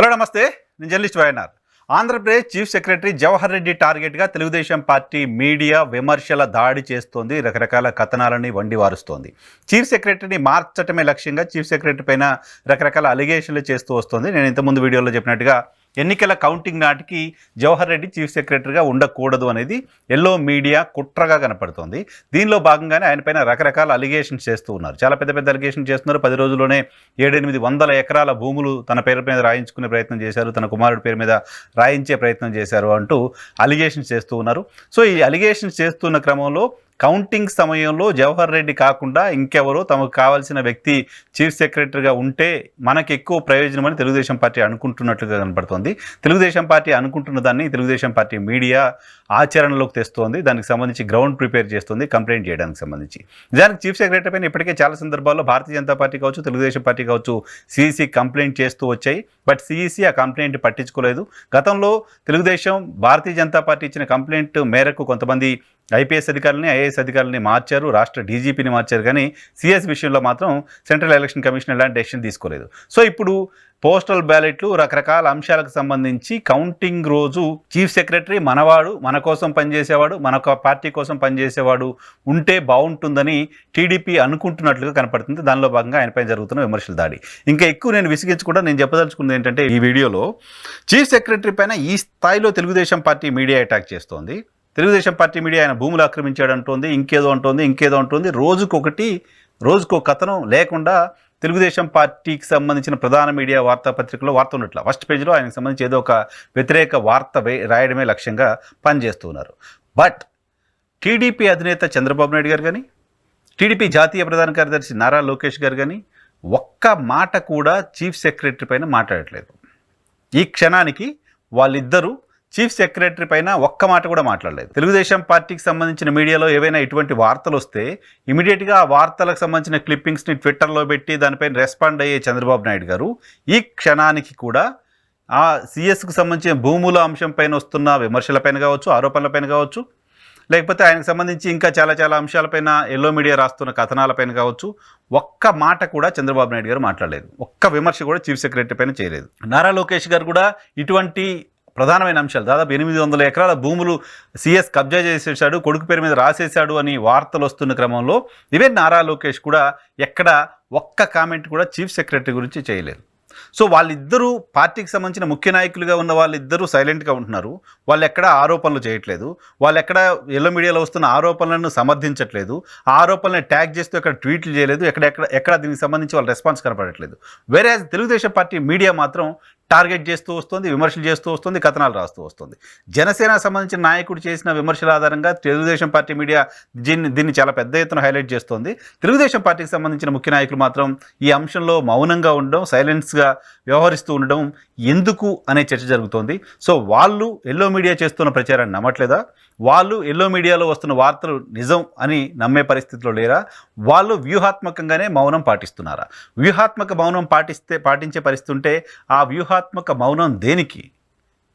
Hello నమస్తే. నేను journalist YNR. Andhra Pradesh chief secretary Jawahar Reddy టార్గెట్గా తెలుగుదేశం పార్టీ మీడియా విమర్శల దాడి చేస్తోంది రకరకాల కథనాలని వండి వారుస్తోంది. చీఫ్ సెక్రటరీని మార్చటమే లక్ష్యంగా చీఫ్ సెక్రటరీ పైన రకరకాల అలిగేషన్లు చేస్తూ వస్తుంది. నేను ఇంతకుముందు వీడియోలో చెప్పినట్టుగా ఎన్నికల కౌంటింగ్ నాటికి జవహర్ రెడ్డి చీఫ్ సెక్రటరీగా ఉండకూడదు అనేది ఎల్లో మీడియా కుట్రగా కనపడుతోంది. దీనిలో భాగంగానే ఆయన పైన రకరకాల అలిగేషన్స్ చేస్తూ ఉన్నారు. చాలా పెద్ద పెద్ద అలిగేషన్ చేస్తున్నారు. పది రోజుల్లోనే ఏడెనిమిది వందల ఎకరాల భూములు తన పేరు మీద రాయించుకునే ప్రయత్నం చేశారు. తన కుమారుడి పేరు మీద రాయించే ప్రయత్నం చేశారు అంటూ అలిగేషన్స్ చేస్తూ ఉన్నారు. సో ఈ అలిగేషన్స్ చేస్తున్న క్రమంలో కౌంటింగ్ సమయంలో జవహర్ రెడ్డి కాకుండా ఇంకెవరో తమకు కావాల్సిన వ్యక్తి చీఫ్ సెక్రటరీగా ఉంటే మనకు ఎక్కువ ప్రయోజనం అని తెలుగుదేశం పార్టీ అనుకుంటున్నట్లుగా కనబడుతోంది. తెలుగుదేశం పార్టీ అనుకుంటున్న దాన్ని తెలుగుదేశం పార్టీ మీడియా ఆచరణలోకి తెస్తోంది. దానికి సంబంధించి గ్రౌండ్ ప్రిపేర్ చేస్తుంది కంప్లైంట్ చేయడానికి సంబంధించి. నిజానికి చీఫ్ సెక్రటరీ పైన ఇప్పటికే చాలా సందర్భాల్లో భారతీయ జనతా పార్టీ కావచ్చు తెలుగుదేశం పార్టీ కావచ్చు సిఈసి కంప్లైంట్ చేస్తూ వచ్చాయి. బట్ సిఈసి ఆ కంప్లైంట్ పట్టించుకోలేదు. గతంలో తెలుగుదేశం భారతీయ జనతా పార్టీ ఇచ్చిన కంప్లైంట్ మేరకు కొంతమంది ఐపీఎస్ అధికారులని ఐఏఎస్ అధికారులని మార్చారు రాష్ట్ర డీజీపీని మార్చారు కానీ సిఎస్ విషయంలో మాత్రం సెంట్రల్ ఎలక్షన్ కమిషన్ ఎలాంటి డెసిషన్ తీసుకోలేదు. సో ఇప్పుడు పోస్టల్ బ్యాలెట్లు రకరకాల అంశాలకు సంబంధించి కౌంటింగ్ రోజు చీఫ్ సెక్రటరీ మనవాడు మన కోసం పనిచేసేవాడు మన పార్టీ కోసం పనిచేసేవాడు ఉంటే బాగుంటుందని టీడీపీ అనుకుంటున్నట్లుగా కనపడుతుంది. దానిలో భాగంగా ఆయనపై జరుగుతున్న విమర్శల దాడి. ఇంకా ఎక్కువ నేను విసిగించకుండా నేను చెప్పదలుచుకున్నది ఏంటంటే ఈ వీడియోలో చీఫ్ సెక్రటరీ పైన ఈ స్థాయిలో తెలుగుదేశం పార్టీ మీడియా అటాక్ చేస్తోంది. తెలుగుదేశం పార్టీ మీడియా ఆయన భూములు ఆక్రమించాడు అంటోంది ఇంకేదో అంటోంది ఇంకేదో అంటోంది. రోజుకొకటి రోజుకో కథనం లేకుండా తెలుగుదేశం పార్టీకి సంబంధించిన ప్రధాన మీడియా వార్తాపత్రికలో వార్త ఉన్నట్ల. ఫస్ట్ పేజ్లో ఆయనకు సంబంధించి ఏదో ఒక వ్యతిరేక వార్త రాయడమే లక్ష్యంగా పనిచేస్తున్నారు. బట్ టీడీపీ అధినేత చంద్రబాబు నాయుడు గారు కానీ టీడీపీ జాతీయ ప్రధాన కార్యదర్శి నారా లోకేష్ గారు కానీ ఒక్క మాట కూడా చీఫ్ సెక్రటరీ పైన మాట్లాడట్లేదు. ఈ క్షణానికి వాళ్ళిద్దరూ చీఫ్ సెక్రటరీ పైన ఒక్క మాట కూడా మాట్లాడలేదు. తెలుగుదేశం పార్టీకి సంబంధించిన మీడియాలో ఏవైనా ఇటువంటి వార్తలు వస్తే ఇమీడియట్గా ఆ వార్తలకు సంబంధించిన క్లిప్పింగ్స్ని ట్విట్టర్లో పెట్టి దానిపైన రెస్పాండ్ అయ్యే చంద్రబాబు నాయుడు గారు ఈ క్షణానికి కూడా ఆ సిఎస్కు సంబంధించిన భూముల అంశం పైన వస్తున్న విమర్శలపైన కావచ్చు ఆరోపణలపైన కావచ్చు లేకపోతే ఆయనకు సంబంధించి ఇంకా చాలా చాలా అంశాలపైన ఎల్లో మీడియా రాస్తున్న కథనాలపైన కావచ్చు ఒక్క మాట కూడా చంద్రబాబు నాయుడు గారు మాట్లాడలేదు. ఒక్క విమర్శ కూడా చీఫ్ సెక్రటరీ పైన చేయలేదు. నారా లోకేష్ గారు కూడా ఇటువంటి ప్రధానమైన అంశాలు. దాదాపు ఎనిమిది వందల ఎకరాల భూములు సీఎస్ కబ్జా చేసేసాడు కొడుకు పేరు మీద రాసేశాడు అని వార్తలు వస్తున్న క్రమంలో ఇవే నారా లోకేష్ కూడా ఎక్కడ ఒక్క కామెంట్ కూడా చీఫ్ సెక్రటరీ గురించి చేయలేదు. సో వాళ్ళిద్దరూ పార్టీకి సంబంధించిన ముఖ్య నాయకులుగా ఉన్న వాళ్ళిద్దరూ సైలెంట్గా ఉంటున్నారు. వాళ్ళు ఎక్కడ ఆరోపణలు చేయట్లేదు. వాళ్ళు ఎక్కడ ఎల్లో మీడియాలో వస్తున్న ఆరోపణలను సమర్థించట్లేదు. ఆ ఆరోపణలను ట్యాగ్ చేస్తూ ఎక్కడ ట్వీట్లు చేయలేదు. ఎక్కడ ఎక్కడ ఎక్కడ దీనికి సంబంధించి వాళ్ళ రెస్పాన్స్ కనపడట్లేదు. వేరే తెలుగుదేశం పార్టీ మీడియా మాత్రం టార్గెట్ చేస్తూ వస్తుంది విమర్శలు చేస్తూ వస్తుంది కథనాలు రాస్తూ వస్తుంది. జనసేన సంబంధించిన నాయకుడు చేసిన విమర్శల ఆధారంగా తెలుగుదేశం పార్టీ మీడియా దీన్ని దీన్ని చాలా పెద్ద ఎత్తున హైలైట్ చేస్తోంది. తెలుగుదేశం పార్టీకి సంబంధించిన ముఖ్య నాయకులు మాత్రం ఈ అంశంలో మౌనంగా ఉండడం సైలెన్స్గా వ్యవహరిస్తూ ఉండడం ఎందుకు అనే చర్చ జరుగుతోంది. సో వాళ్ళు ఎల్లో మీడియా చేస్తున్న ప్రచారాన్ని నమ్మట్లేదా? వాళ్ళు ఎల్లో మీడియాలో వస్తున్న వార్తలు నిజం అని నమ్మే పరిస్థితిలో లేరా? వాళ్ళు వ్యూహాత్మకంగానే మౌనం పాటిస్తున్నారా? వ్యూహాత్మక మౌనం పాటిస్తే పాటించే పరిస్థితి ఉంటే ఆ వ్యూహాత్మక మౌనం దేనికి?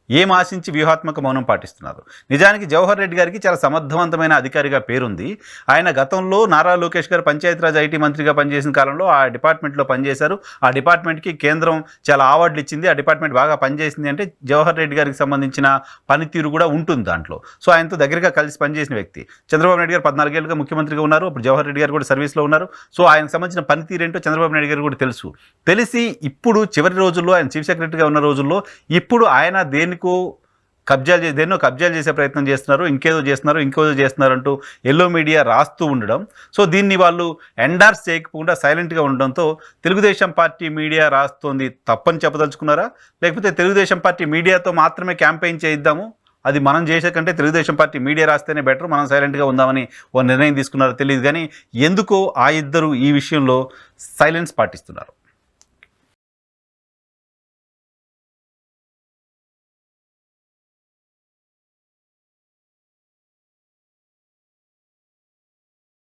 ఏం ఆశించి వ్యూహాత్మక మౌనం పాటిస్తున్నారు? నిజానికి జవహర్ రెడ్డి గారికి చాలా సమర్థవంతమైన అధికారిగా పేరుంది. ఆయన గతంలో నారా లోకేష్ గారు పంచాయతీరాజ్ ఐటీ మంత్రిగా పనిచేసిన కాలంలో ఆ డిపార్ట్మెంట్లో పనిచేశారు. ఆ డిపార్ట్మెంట్కి కేంద్రం చాలా అవార్డులు ఇచ్చింది. ఆ డిపార్ట్మెంట్ బాగా పనిచేసింది అంటే జవహర్ రెడ్డి గారికి సంబంధించిన పనితీరు కూడా ఉంటుంది దాంట్లో. సో ఆయనతో దగ్గరగా కలిసి పనిచేసిన వ్యక్తి. చంద్రబాబు నాయుడు గారు పద్నాలుగేళ్ళుగా ముఖ్యమంత్రిగా ఉన్నారు. అప్పుడు జవహర్ రెడ్డి గారు కూడా సర్వీస్లో ఉన్నారు. సో ఆయనకు సంబంధించిన పనితీరు ఏంటో చంద్రబాబు నాయుడు గారు కూడా తెలుసు. తెలిసి ఇప్పుడు చివరి రోజుల్లో ఆయన చీఫ్ సెక్రటరీగా ఉన్న రోజుల్లో ఇప్పుడు ఆయన దేనికో కబ్జాలు చేసి దేన్నో కబ్జాలు చేసే ప్రయత్నం చేస్తున్నారు ఇంకేదో చేస్తున్నారు ఇంకేదో చేస్తున్నారు అంటూ ఎల్లో మీడియా రాస్తూ ఉండడం. సో దీన్ని వాళ్ళు ఎండార్స్ చేయకుండా సైలెంట్గా ఉండడంతో తెలుగుదేశం పార్టీ మీడియా రాస్తోంది తప్పని చెప్పదలుచుకున్నారా? లేకపోతే తెలుగుదేశం పార్టీ మీడియాతో మాత్రమే క్యాంపెయిన్ చేయిద్దాము? అది మనం చేసే కంటే తెలుగుదేశం పార్టీ మీడియా రాస్తేనే బెటర్ మనం సైలెంట్గా ఉందామని ఓ నిర్ణయం తీసుకున్నారో తెలియదు కానీ ఎందుకో ఆ ఇద్దరు ఈ విషయంలో సైలెన్స్ పాటిస్తున్నారు.